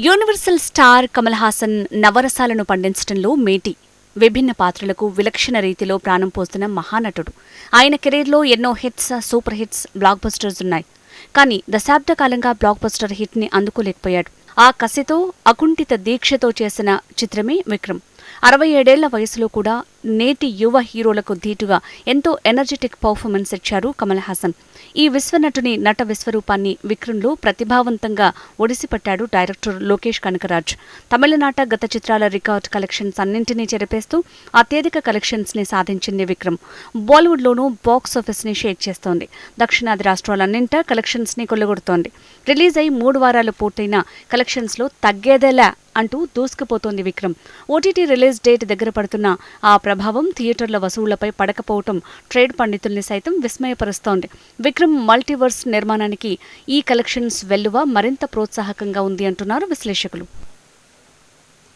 Universal star Kamal Haasan నవరసాలను పండించడంలో మేటి. విభిన్న పాత్రలకు విలక్షణ రీతిలో ప్రాణం పోస్తున్న మహానటుడు. ఆయన కెరీర్లో ఎన్నో hits super hits blockbusters ఉన్నాయి. కానీ దశాబ్ద కాలంగా బ్లాక్ బస్టర్ హిట్ని అందుకోలేకపోయాడు. ఆ కసితో అకుంఠిత దీక్షతో చేసిన చిత్రమే విక్రమ్. అరవై ఏడేళ్ళ వయసులో కూడా నేటి యువ హీరోలకు ధీటుగా ఎంతో ఎనర్జెటిక్ పర్ఫార్మెన్స్ ఇచ్చారు కమల్ హాసన్. ఈ విశ్వనటుని నట విశ్వరూపాన్ని విక్రమ్లో ప్రతిభావంతంగా ఒడిసిపట్టాడు డైరెక్టర్ లోకేష్ కనకరాజ్. తమిళనాట గత చిత్రాల రికార్డ్ కలెక్షన్స్ అన్నింటినీ చెరిపేస్తూ అత్యధిక కలెక్షన్స్ని సాధించింది విక్రమ్. బాలీవుడ్లోనూ బాక్సాఫీస్ని షేక్ చేస్తోంది. దక్షిణాది రాష్ట్రాలన్నింటా కలెక్షన్స్ని కొల్లగొడుతోంది. రిలీజ్ అయి మూడు వారాలు పూర్తయిన కలెక్షన్స్లో తగ్గేదేలా అంటూ దూసుకుపోతోంది విక్రమ్. ఓటీటీ రిలీజ్ డేట్ దగ్గర పడుతున్న ఆ ప్రభావం థియేటర్ల వసూళ్ళపై పడకపోవటం ట్రేడ్ పండితుల్ని సైతం విస్మయపరుస్తోంది. విక్రమ్ మల్టీవర్స్ నిర్మాణానికి ఈ కలెక్షన్స్ వెల్లువ మరింత ప్రోత్సాహకంగా ఉంది అంటున్నారు విశ్లేషకులు.